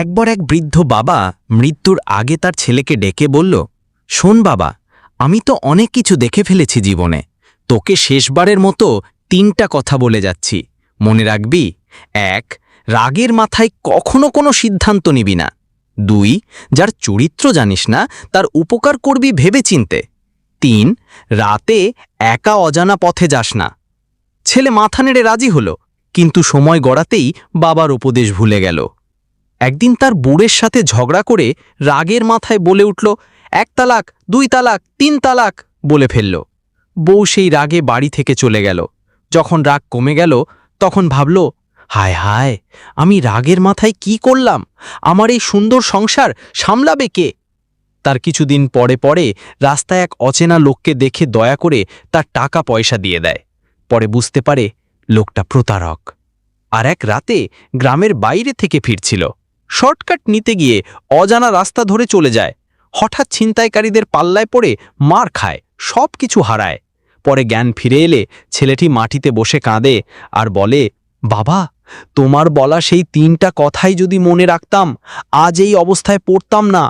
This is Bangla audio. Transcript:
একবার এক বৃদ্ধ বাবা মৃত্যুর আগে তার ছেলেকে ডেকে বলল, শোন বাবা, আমি তো অনেক কিছু দেখে ফেলেছি জীবনে। তোকে শেষবারের মতো তিনটা কথা বলে যাচ্ছি। মনে রাখবি, এক, রাগের মাথায় কখনো কোনো সিদ্ধান্ত নিবি না। দুই, যার চরিত্র জানিস না, তার উপকার করবি ভেবে চিনতে তিন, রাতে একা অজানা পথে যাস না। ছেলে মাথা নেড়ে রাজি হল, কিন্তু সময় গড়াতেই বাবার উপদেশ ভুলে গেল। একদিন তার বুড়ের সাথে ঝগড়া করে রাগের মাথায় বলে উঠল, এক তালাক, দুই তালাক, তিন তালাক, বলে ফেলল। বউ সেই রাগে বাড়ি থেকে চলে গেল। যখন রাগ কমে গেল, তখন ভাবল, হায় হায়, আমি রাগের মাথায় কি করলাম? আমার এই সুন্দর সংসার সামলাবে কে? তার কিছুদিন পরে পরে রাস্তায় এক অচেনা লোককে দেখে দয়া করে তার টাকা পয়সা দিয়ে দেয়। পরে বুঝতে পারে লোকটা প্রতারক। আর এক রাতে গ্রামের বাইরে থেকে ফিরছিল। শর্টকাট নিতে গিয়ে অজানা রাস্তা ধরে চলে যায়। হঠাৎ ছিনতাইকারীদের পাল্লায় পড়ে মার খায় সব কিছু হারায়। পরে জ্ঞান ফিরে এলে ছেলেটি মাটিতে বসে কাঁদে আর বলে, বাবা, তোমার বলা সেই তিনটা কথাই যদি মনে রাখতাম, আজ এই অবস্থায় পড়তাম না।